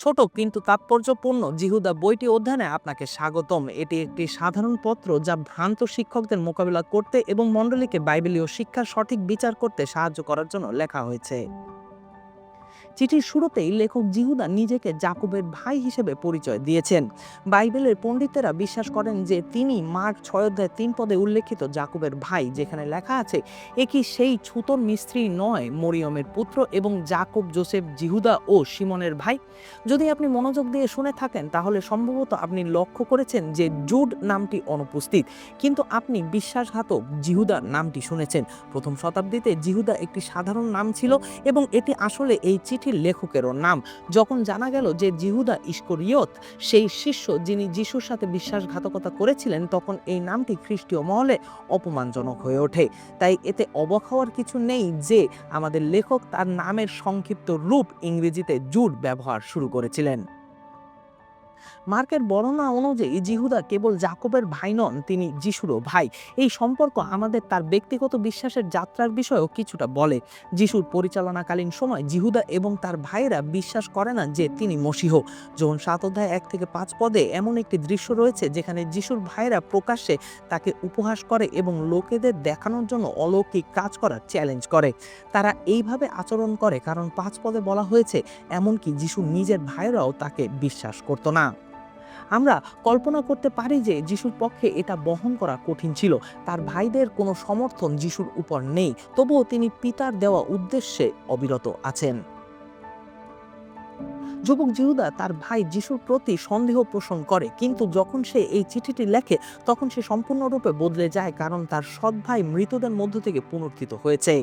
ছোট কিন্তু তাৎপর্যপূর্ণ জিহুদা বইটি অধ্যয়নে আপনাকে স্বাগতম। এটি একটি সাধারণ পত্র যা ভ্রান্ত শিক্ষকদের মোকাবিলা করতে এবং মণ্ডলীকে বাইবেলীয় শিক্ষার সঠিক বিচার করতে সাহায্য করার জন্য লেখা হয়েছে। চিঠির শুরুতেই লেখক জিহুদা নিজেকে জাকুবের ভাই হিসেবে পরিচয় দিয়েছেন। বাইবেলের পণ্ডিতেরা বিশ্বাস করেন যে তিনি মার্ক ছয় অধ্যায় তিন পদে উল্লেখিত জাকুবের ভাই, যেখানে লেখা আছে, এ কি সেই ছুতর মিস্ত্রি নয় মরিয়মের পুত্র এবং জাকুব, জোসেফ, জিহুদা ও সিমনের ভাই? যদি আপনি মনোযোগ দিয়ে শুনে থাকেন, তাহলে সম্ভবত আপনি লক্ষ্য করেছেন যে জুড নামটি অনুপস্থিত। কিন্তু আপনি বিশ্বাসঘাতক জিহুদার নামটি শুনেছেন। প্রথম শতাব্দীতে জিহুদা একটি সাধারণ নাম ছিল এবং এটি আসলে এই চিঠির লেখকেরও নাম। যখন জানা গেল যে জিহুদা ইস্করিয়ত, সেই শিষ্য যিনি যিশুর সাথে বিশ্বাসঘাতকতা করেছিলেন, তখন এই নামটি খ্রিস্টীয় মহলে অপমানজনক হয়ে ওঠে। তাই এতে অবাক হওয়ার কিছু নেই যে আমাদের লেখক তার নামের সংক্ষিপ্ত রূপ ইংরেজিতে জুট ব্যবহার শুরু করেছিলেন। মার্কের বর্ণনা অনুযায়ী জিহুদা কেবল জাকবের ভাই নন, তিনি যিশুরও ভাই। এই সম্পর্ক আমাদের তার ব্যক্তিগত বিশ্বাসের যাত্রার বিষয়েও কিছুটা বলে। যিশুর পরিচালনাকালীন সময় জিহুদা এবং তার ভাইয়েরা বিশ্বাস করে না যে তিনি মসিহ। যখন সাত অধ্যায় এক থেকে পাঁচ পদে এমন একটি দৃশ্য রয়েছে যেখানে যিশুর ভাইয়েরা প্রকাশ্যে তাকে উপহাস করে এবং লোকেদের দেখানোর জন্য অলৌকিক কাজ করার চ্যালেঞ্জ করে। তারা এইভাবে আচরণ করে কারণ পাঁচ পদে বলা হয়েছে, এমনকি যিশু নিজের ভাইয়েরাও তাকে বিশ্বাস করতো না। আমরা কল্পনা করতে পারি যে যিশুর পক্ষে এটা বহন করা কঠিন ছিল। তার ভাইদের কোনো সমর্থন যিশুর উপর নেই, তবুও তিনি পিতার দেওয়া উদ্দেশ্যে অবিরত আছেন। যুবক জিহুদা তার ভাই যিশুর প্রতি সন্দেহ পোষণ করে, কিন্তু যখন সে এই চিঠিটি লেখে, তখন সে সম্পূর্ণরূপে বদলে যায় কারণ তার সৎ ভাই মৃতদের মধ্য থেকে পুনর্থিত হয়েছে।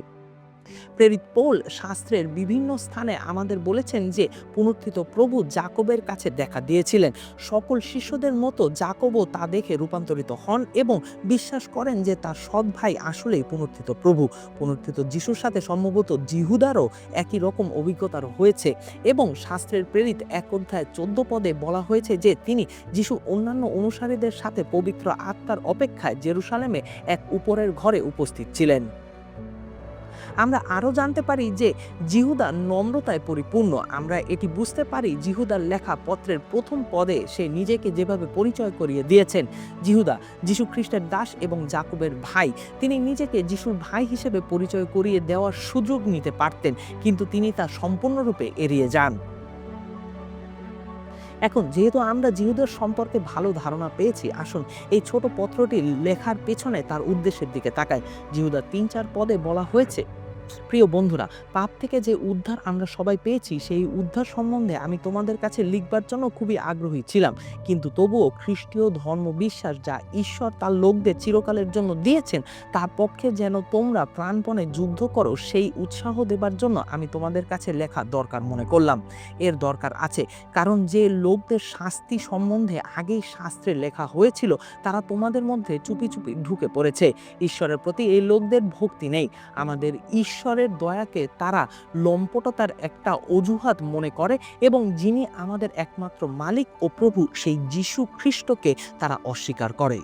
প্রেরিত পোল শাস্ত্রের বিভিন্ন স্থানে আমাদের বলেছেন যে পুনর্থিত প্রভু জাকবের কাছে দেখা দিয়েছিলেন। সকল শিষ্যদের মতো জাকবও তা দেখে রূপান্তরিত হন এবং বিশ্বাস করেন যে তার সৎ ভাই আসলেই পুনর্থিত প্রভু। পুনর্থিত যিশুর সাথে সম্ভবত জিহুদারও একই রকম অভিজ্ঞতার হয়েছে এবং শাস্ত্রের প্রেরিত এক অধ্যায় চোদ্দ পদে বলা হয়েছে যে তিনি যিশুর অন্যান্য অনুসারীদের সাথে পবিত্র আত্মার অপেক্ষায় জেরুসালেমে এক উপরের ঘরে উপস্থিত ছিলেন। আমরা আরও জানতে পারি যে জিহুদা নম্রতায় পরিপূর্ণ। আমরা এটি বুঝতে পারি জিহুদার লেখা পত্রের প্রথম পদে সে নিজেকে যেভাবে পরিচয় করিয়ে দিয়েছেন, জিহুদা যিশু খ্রিস্টের দাস এবং জাকুবের ভাই। তিনি নিজেকে যিশুর ভাই হিসেবে পরিচয় করিয়ে দেওয়ার সুযোগ নিতে পারতেন, কিন্তু তিনি তা সম্পূর্ণরূপে এড়িয়ে যান। এখন যেহেতু আমরা জিহুদের সম্পর্কে ভালো ধারণা পেয়েছি, আসুন এই ছোট পত্রটি লেখার পেছনে তার উদ্দেশ্যের দিকে তাকায় জিহুদা তিন চার পদে বলা হয়েছে প্রিয় বন্ধুরা, পাপ থেকে যে উদ্ধার আমরা সবাই পেয়েছি, সেই উদ্ধার সম্বন্ধে আমি তোমাদের কাছে লিখবার জন্য খুবই আগ্রহী ছিলাম। কিন্তু তবুও খ্রিস্টীয় ধর্ম বিশ্বাস যা ঈশ্বর তার লোকদের চিরকালের জন্য দিয়েছেন, তার পক্ষে যেন তোমরা প্রাণপণে যুদ্ধ করো, সেই উৎসাহ দেবার জন্য আমি তোমাদের কাছে লেখা দরকার মনে করলাম। এর দরকার আছে, কারণ যে লোকদের শাস্তি সম্বন্ধে আগেই শাস্ত্রে লেখা হয়েছিল, তারা তোমাদের মধ্যে চুপি চুপি ঢুকে পড়েছে। ঈশ্বরের প্রতি এই লোকদের ভক্তি নেই। আমাদের ঈশ্বরের দয়াকে তারা লম্পটতার একটা অজুহাত মনে করে এবং যিনি আমাদের একমাত্র মালিক ও প্রভু সেই যীশু খ্রিস্টকে তারা অস্বীকার করে।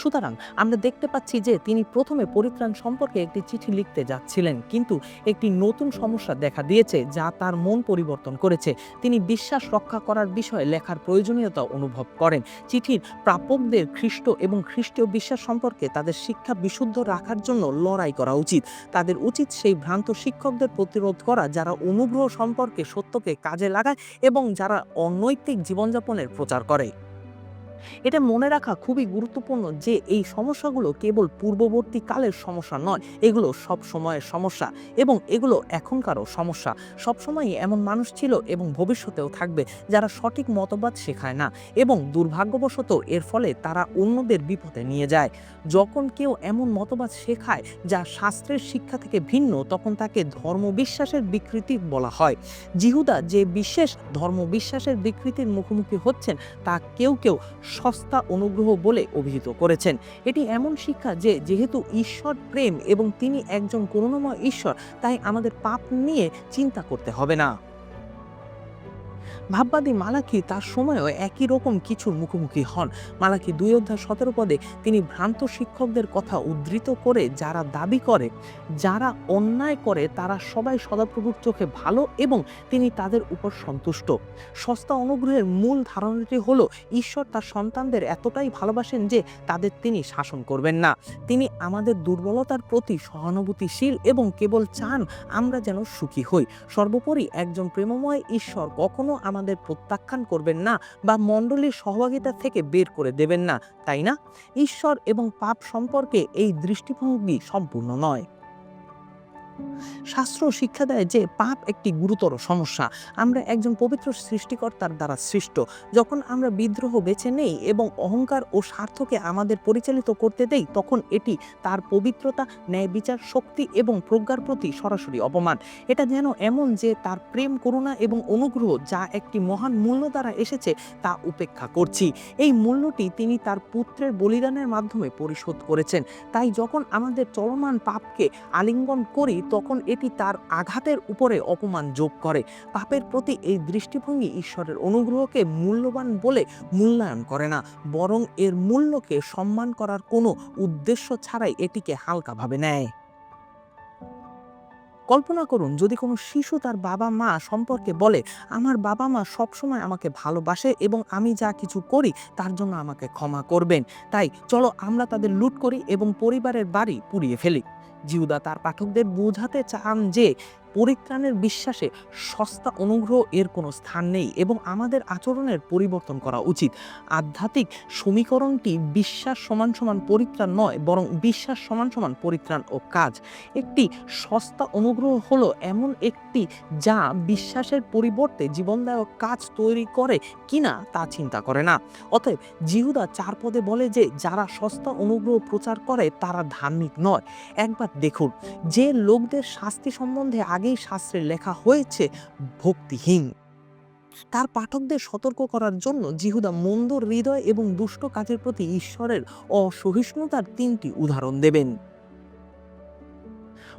সুতরাং আমরা দেখতে পাচ্ছি যে তিনি প্রথমে পরিত্রাণ সম্পর্কে একটি চিঠি লিখতে যাচ্ছিলেন, কিন্তু একটি নতুন সমস্যা দেখা দিয়েছে যা তার মন পরিবর্তন করেছে। তিনি বিশ্বাস রক্ষা করার বিষয়ে লেখার প্রয়োজনীয়তা অনুভব করেন। চিঠির প্রাপকদের খ্রিস্ট এবং খ্রিস্টীয় বিশ্বাস সম্পর্কে তাদের শিক্ষা বিশুদ্ধ রাখার জন্য লড়াই করা উচিত। তাদের উচিত সেই ভ্রান্ত শিক্ষকদের প্রতিরোধ করা যারা অনুগ্রহ সম্পর্কে সত্যকে কাজে লাগায় এবং যারা অনৈতিক জীবনযাপনের প্রচার করে। এটা মনে রাখা খুবই গুরুত্বপূর্ণ যে এই সমস্যাগুলো কেবল পূর্ববর্তী কালের সমস্যা নয়, এগুলো সব সময়ের সমস্যা এবং এগুলো এখনকারও সমস্যা। সবসময়ই এমন মানুষ ছিল এবং ভবিষ্যতেও থাকবে যারা সঠিক মতবাদ শেখায় না এবং দুর্ভাগ্যবশত এর ফলে তারা অন্যদের বিপদে নিয়ে যায়। যখন কেউ এমন মতবাদ শেখায় যা শাস্ত্রের শিক্ষা থেকে ভিন্ন, তখন তাকে ধর্মবিশ্বাসের বিকৃতি বলা হয়। জিহুদা যে বিশেষ ধর্মবিশ্বাসের বিকৃতির মুখোমুখি হচ্ছেন, তা কেউ কেউ সস্তা অনুগ্রহ বলে অভিহিত করেছেন। এটি এমন শিক্ষা যে, যেহেতু ঈশ্বর প্রেম এবং তিনি একজন করুণাময় ঈশ্বর, তাই আমাদের পাপ নিয়ে চিন্তা করতে হবে না। ভাববাদী মালাকি তার সময়ও একই রকম কিছুর মুখোমুখি হন। মালাকি দুই অধ্যায় সতেরো পদে তিনি ভ্রান্ত শিক্ষকদের কথা উদ্ধৃত করে যারা দাবি করে, যারা অন্যায় করে তারা সবাই সদাপ্রভুর চোখে ভালো এবং তিনি তাদের উপর সন্তুষ্ট। সস্তা অনুগ্রহের মূল ধারণাটি হলো, ঈশ্বর তার সন্তানদের এতটাই ভালোবাসেন যে তাদের তিনি শাসন করবেন না। তিনি আমাদের দুর্বলতার প্রতি সহানুভূতিশীল এবং কেবল চান আমরা যেন সুখী হই। সর্বোপরি একজন প্রেমময় ঈশ্বর কখনো আমাদের প্রত্যাখ্যান করবেন না বা মণ্ডলীর সহভাগিতা থেকে বের করে দেবেন না, তাই না? ঈশ্বর এবং পাপ সম্পর্কে এই দৃষ্টিভঙ্গি সম্পূর্ণ নয়। শাস্ত্র শিক্ষা দেয় যে পাপ একটি গুরুতর সমস্যা। আমরা একজন পবিত্র সৃষ্টিকর্তার দ্বারা সৃষ্ট। যখন আমরা বিদ্রোহ বেছে নেই এবং অহংকার ও স্বার্থকে আমাদের পরিচালিত করতে দেই, তখন এটি তার পবিত্রতা ন্যায় বিচার শক্তি এবং প্রজ্ঞার প্রতি সরাসরি অপমান। এটা যেন এমন যে তার প্রেম, করুণা এবং অনুগ্রহ যা একটি মহান মূল্য দ্বারা এসেছে, তা উপেক্ষা করছি। এই মূল্যটি তিনি তার পুত্রের বলিদানের মাধ্যমে পরিশোধ করেছেন। তাই যখন আমাদের চলমান পাপকে আলিঙ্গন করি তখন এটি তার আঘাতের উপরে অপমান যোগ করে। পাপের প্রতি এই দৃষ্টিভঙ্গি ঈশ্বরের অনুগ্রহকে মূল্যবান বলে মূল্যায়ন করে না, বরং এর মূল্যকে সম্মান করার কোনো উদ্দেশ্য ছাড়াই এটিকে হালকাভাবে নেয়। কল্পনা করুন, যদি কোনো শিশু তার বাবা মা সম্পর্কে বলে, আমার বাবা মা সবসময় আমাকে ভালোবাসে এবং আমি যা কিছু করি তার জন্য আমাকে ক্ষমা করবেন। তাই চলো আমরা তাদের লুট করি এবং পরিবারের বাড়ি পুড়িয়ে ফেলি। জিউদা তার পাঠকদের বোঝাতে চান যে পরিত্রাণের বিশ্বাসে সস্তা অনুগ্রহ এর কোনো স্থান নেই এবং আমাদের আচরণের পরিবর্তন করা উচিত। আধ্যাত্মিক সমীকরণটি বিশ্বাস সমান সমান পরিত্রাণ নয়, বরং বিশ্বাস সমান সমান পরিত্রাণ ও কাজ। একটি সস্তা অনুগ্রহ হলো এমন একটি যা বিশ্বাসের পরিবর্তে জীবনদায়ক কাজ তৈরি করে কিনা তা চিন্তা করে না। অতএব জিহুদা চার পদে বলে যে, যারা সস্তা অনুগ্রহ প্রচার করে তারা ধার্মিক নয়। একবার দেখুন, যে লোকদের শাস্তি সম্বন্ধে আগেই শাস্ত্রে লেখা হয়েছে, ভক্তিহীন। তার পাঠকদের সতর্ক করার জন্য জিহুদা মন্দ হৃদয় এবং দুষ্ট কাজের প্রতি ঈশ্বরের অসহিষ্ণুতার তিনটি উদাহরণ দেবেন।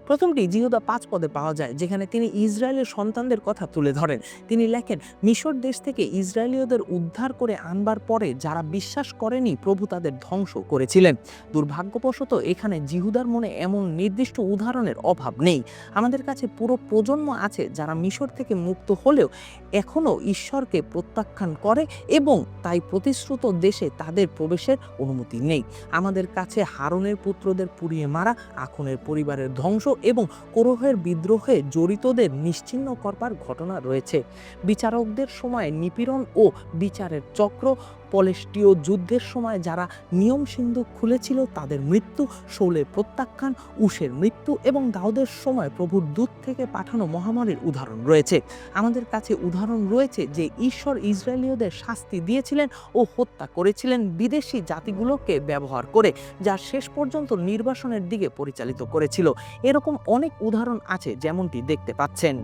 প্রথমটি জিহুদা পাঁচ পদে পাওয়া যায়, যেখানে তিনি ইসরায়েলের সন্তানদের কথা তুলে ধরেন। তিনি লেখেন, মিশর দেশ থেকে ইসরায়েলীয়দের উদ্ধার করে আনবার পরে যারা বিশ্বাস করেনি, প্রভু তাদের ধ্বংস করেছিলেন। দুর্ভাগ্যবশত এখানে জিহুদার মনে এমন নির্দিষ্ট উদাহরণের অভাব নেই। আমাদের কাছে পুরো প্রজন্ম আছে যারা মিশর থেকে মুক্ত হলেও এখনও ঈশ্বরকে প্রত্যাখ্যান করে এবং তাই প্রতিশ্রুত দেশে তাদের প্রবেশের অনুমতি নেই। আমাদের কাছে হারনের পুত্রদের পুড়িয়ে মারা, আখনের পরিবারের ধ্বংস এবং কোরহের বিদ্রোহে জড়িতদের নিশ্চিহ্ন করবার ঘটনা রয়েছে। বিচারকদের সময় নিপীড়ন ও বিচারের চক্র পলেষ্টীয় যুদ্ধের সময় যারা নিয়ম সিন্ধু খুলেছিল, তাদের মৃত্যু শৌলের প্রত্যাখ্যান, উষের মৃত্যু এবং দাউদের সময় প্রভুর দূত থেকে পাঠানো মহামারীর উদাহরণ রয়েছে। আমাদের কাছে উদাহরণ রয়েছে যে ঈশ্বর ইসরায়েলীয়দের শাস্তি দিয়েছিলেন ও হত্যা করেছিলেন বিদেশি জাতিগুলোকে ব্যবহার করে, যা শেষ পর্যন্ত নির্বাসনের দিকে পরিচালিত করেছিল। এরকম অনেক উদাহরণ আছে যেমনটি দেখতে পাচ্ছেন।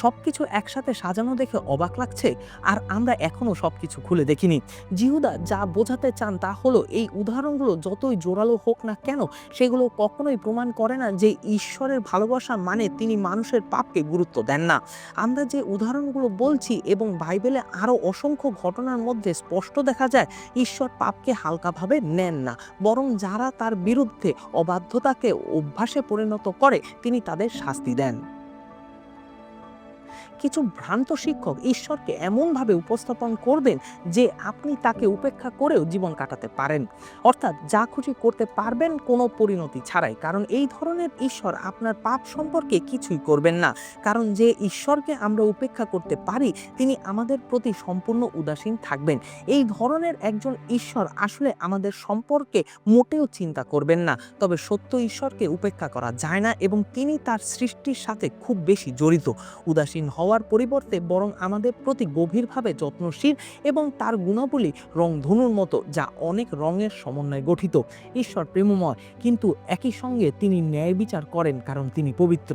সবকিছু একসাথে সাজানো দেখে অবাক লাগছে, আর আমরা এখনও সবকিছু খুলে দেখিনি। জিহুদা যা বোঝাতে চান তা হলো, এই উদাহরণগুলো যতই জোরালো হোক না কেন, সেগুলো কখনোই প্রমাণ করে না যে ঈশ্বরের ভালোবাসা মানে তিনি মানুষের পাপকে গুরুত্ব দেন না। আমরা যে উদাহরণগুলো বলছি এবং বাইবেলে আরও অসংখ্য ঘটনার মধ্যে স্পষ্ট দেখা যায়, ঈশ্বর পাপকে হালকাভাবে নেন না, বরং যারা তার বিরুদ্ধে অবাধ্যতাকে অভ্যাসে পরিণত করে, তিনি তাদের শাস্তি দেন। কিছু ভ্রান্ত শিক্ষক ঈশ্বরকে এমনভাবে উপস্থাপন করবেন যে আপনি তাকে উপেক্ষা করেও জীবন কাটাতে পারেন। অর্থাৎ যা খুশি করতে পারবেন কোনো পরিণতি ছাড়াই। কারণ এই ধরনের ঈশ্বর আপনার পাপ সম্পর্কে কিছুই করবেন না। কারণ যে ঈশ্বরকে আমরা উপেক্ষা করতে পারি, তিনি আমাদের প্রতি সম্পূর্ণ উদাসীন থাকবেন। এই ধরনের একজন ঈশ্বর আসলে আমাদের সম্পর্কে মোটেও চিন্তা করবেন না। তবে সত্য ঈশ্বরকে উপেক্ষা করা যায় না এবং তিনি তার সৃষ্টির সাথে খুব বেশি জড়িত। উদাসীন হওয়ার পরিবর্তে বরং আমাদের প্রতি গভীরভাবে যত্নশীল এবং তার গুণাবলী রংধনুর মতো, যা অনেক রঙের সমন্বয়ে গঠিত। ঈশ্বর প্রেমময়, কিন্তু একই সঙ্গে তিনি ন্যায় বিচার করেন কারণ তিনি পবিত্র।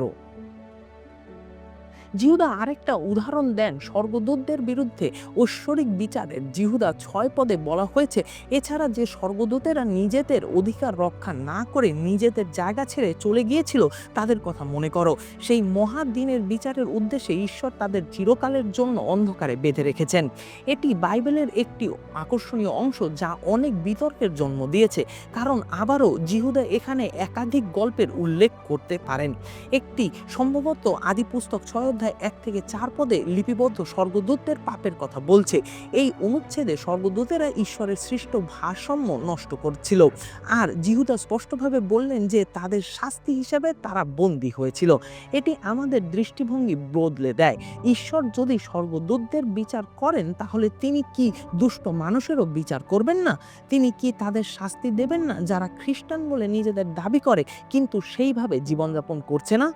জিহুদা আরেকটা উদাহরণ দেন স্বর্গদূতদের বিরুদ্ধে। ঐশ্বরিক বিচারের জিহুদা ছয় পদে বলা হয়েছে, এছাড়া যে স্বর্গদূতেরা নিজেদের অধিকার রক্ষা না করে নিজেদের জায়গা ছেড়ে চলে গিয়েছিল, তাদের কথা মনে করো। সেই মহা দিনের বিচারের উদ্দেশ্যে ঈশ্বর তাদের চিরকালের জন্য অন্ধকারে বেঁধে রেখেছেন। এটি বাইবেলের একটি আকর্ষণীয় অংশ যা অনেক বিতর্কের জন্ম দিয়েছে, কারণ আবারও জিহুদা এখানে একাধিক গল্পের উল্লেখ করতে পারেন। একটি সম্ভবত আদি পুস্তক ছয় অধ্যায় এক থেকে চার পদে লিপিবদ্ধ স্বর্গদূতদের পাপের কথা বলছে। এই অনুচ্ছেদে স্বর্গদূতেরা ঈশ্বরের সৃষ্ট ভারসাম্য নষ্ট করছিল। আর জিহুদা স্পষ্টভাবে বললেন যে, তাদের শাস্তি হিসেবে তারা বন্দী হয়েছিল। এটি আমাদের দৃষ্টিভঙ্গি বদলে দেয়। ঈশ্বর যদি স্বর্গদূতদের বিচার করেন, তাহলে তিনি কি দুষ্ট মানুষেরও বিচার করবেন না? তিনি কি তাদের শাস্তি দেবেন না? যারা খ্রিস্টান বলে নিজেদের দাবি করে, কিন্তু সেইভাবে জীবনযাপন করছে না?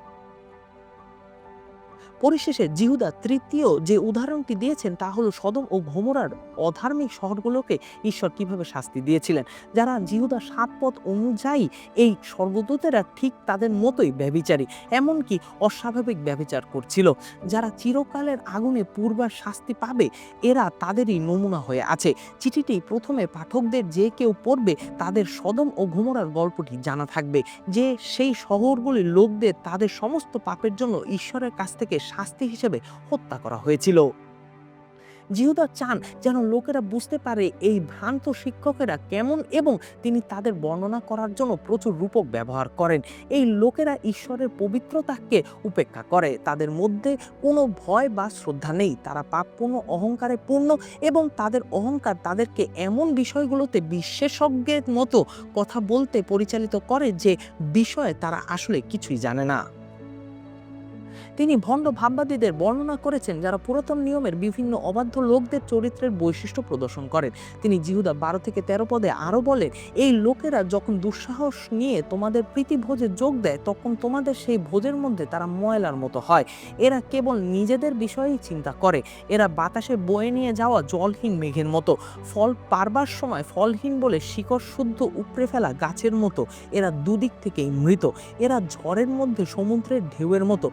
পরিশেষে জিহুদা তৃতীয় যে উদাহরণটি দিয়েছেন তা হলো সদম ও ঘোমরার অধার্মিক শহরগুলোকে ঈশ্বর কীভাবে শাস্তি দিয়েছিলেন? যারা জিহুদা সাত পথ অনুযায়ী এই স্বর্গদূতেরা ঠিক তাদের মতোই ব্যবিচারী এমনকি অস্বাভাবিক ব্যবিচার করছিল। যারা চিরকালের আগুনে পূর্বার শাস্তি পাবে, এরা তাদেরই নমুনা হয়ে আছে। চিঠিটি প্রথমে পাঠকদের যে কেউ পড়বে, তাদের সদম ও ঘুমরার গল্পটি জানা থাকবে। যে সেই শহরগুলির লোকদের তাদের সমস্ত পাপের জন্য ঈশ্বরের কাছ থেকে শাস্তি হিসেবে হত্যা করা হয়েছিল। জিহুদা চান যেন লোকেরা বুঝতে পারে এই ভ্রান্ত শিক্ষকেরা কেমন এবং তিনি তাদের বর্ণনা করার জন্য প্রচুর রূপক ব্যবহার করেন। এই লোকেরা ঈশ্বরের পবিত্রতাকে উপেক্ষা করে। তাদের মধ্যে কোনো ভয় বা শ্রদ্ধা নেই। তারা পাপপূর্ণ, অহংকারে পূর্ণ এবং তাদের অহংকার তাদেরকে এমন বিষয়গুলোতে বিশেষজ্ঞের মতো কথা বলতে পরিচালিত করে যে বিষয়ে তারা আসলে কিছুই জানে না। তিনি ভণ্ড ভাববাদীদের বর্ণনা করেছেন যারা পুরাতন নিয়মের বিভিন্ন অবাধ্য লোকদের চরিত্রের বৈশিষ্ট্য প্রদর্শন করেন। তিনি জিহুদা বারো থেকে তেরো পদে আরও বলেন, এই লোকেরা যখন দুঃসাহস নিয়ে তোমাদের প্রীতি ভোজে যোগ দেয়, তখন তোমাদের সেই ভোজের মধ্যে তারা ময়লার মতো হয়। এরা কেবল নিজেদের বিষয়েই চিন্তা করে। এরা বাতাসে বয়ে নিয়ে যাওয়া জলহীন মেঘের মতো। ফল পারবার সময় ফলহীন বলে শিকড় শুদ্ধ উপড়ে ফেলা গাছের মতো। এরা দুদিক থেকেই মৃত। এরা ঝড়ের মধ্যে সমুদ্রের ঢেউয়ের মতো।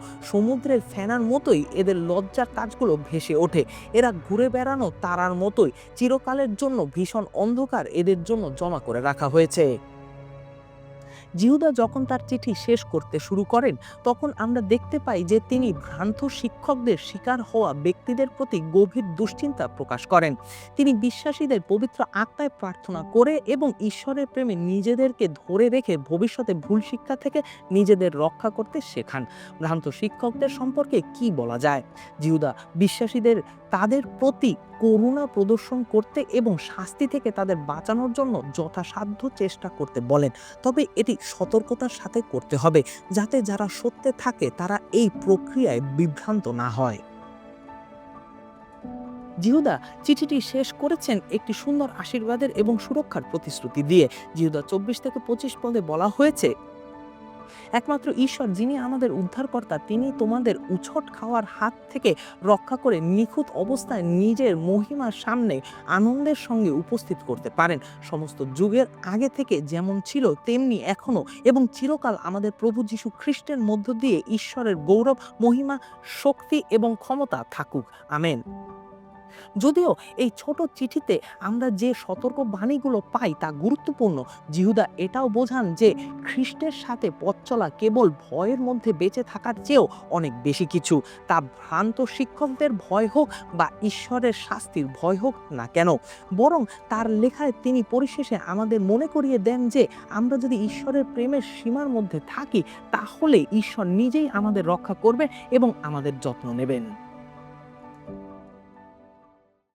সমুদ্রের ফেনার মতোই এদের লজ্জার কাজগুলো ভেসে ওঠে। এরা ঘুরে বেড়ানো তারার মতোই, চিরকালের জন্য ভীষণ অন্ধকার এদের জন্য জমা করে রাখা হয়েছে। জিহুদা যখন তার চিঠি শেষ করতে শুরু করেন, তখন আমরা দেখতে পাই যে তিনি ভ্রান্ত শিক্ষকদের শিকার হওয়া ব্যক্তিদের প্রতি গভীর দুশ্চিন্তা প্রকাশ করেন। তিনি বিশ্বাসীদের পবিত্র আত্মায় প্রার্থনা করে এবং ঈশ্বরের প্রেমে নিজেদেরকে ধরে রেখে ভবিষ্যতে ভুল শিক্ষা থেকে নিজেদের রক্ষা করতে শেখান। ভ্রান্ত শিক্ষকদের সম্পর্কে কি বলা যায়? জিহুদা, বিশ্বাসীদের তাদের প্রতি করুণা প্রদর্শন করতে এবং শাস্তি থেকে তাদের বাঁচানোর জন্য যথাসাধ্য চেষ্টা করতে বলেন। তবে এটি সতর্কতার সাথে করতে হবে, যাতে যারা সত্যে থাকে তারা এই প্রক্রিয়ায় বিভ্রান্ত না হয়। জিহুদা চিঠিটি শেষ করেছেন একটি সুন্দর আশীর্বাদের এবং সুরক্ষার প্রতিশ্রুতি দিয়ে। জিহুদা চব্বিশ থেকে পঁচিশ পদে বলা হয়েছে একমাত্র ঈশ্বর যিনি আমাদের উদ্ধারকর্তা, তিনি তোমাদের উছট খাওয়ার হাত থেকে রক্ষা করে নিখুঁত অবস্থায় নিজের মহিমার সামনে আনন্দের সঙ্গে উপস্থিত করতে পারেন। সমস্ত যুগের আগে থেকে যেমন ছিল, তেমনি এখনও এবং চিরকাল আমাদের প্রভু যীশু খ্রিস্টের মধ্য দিয়ে ঈশ্বরের গৌরব, মহিমা, শক্তি এবং ক্ষমতা থাকুক। আমেন। যদিও এই ছোট চিঠিতে আমরা যে সতর্ক বাণীগুলো পাই তা গুরুত্বপূর্ণ, জিহুদা এটাও বোঝান যে খ্রিস্টের সাথে পথ চলা কেবল ভয়ের মধ্যে বেঁচে থাকার চেয়েও অনেক বেশি কিছু। তা ভ্রান্ত শিক্ষকদের ভয় হোক বা ঈশ্বরের শাস্তির ভয় হোক না কেন, বরং তার লেখায় তিনি পরিশেষে আমাদের মনে করিয়ে দেন যে আমরা যদি ঈশ্বরের প্রেমের সীমার মধ্যে থাকি, তাহলে ঈশ্বর নিজেই আমাদের রক্ষা করবে এবং আমাদের যত্ন নেবেন।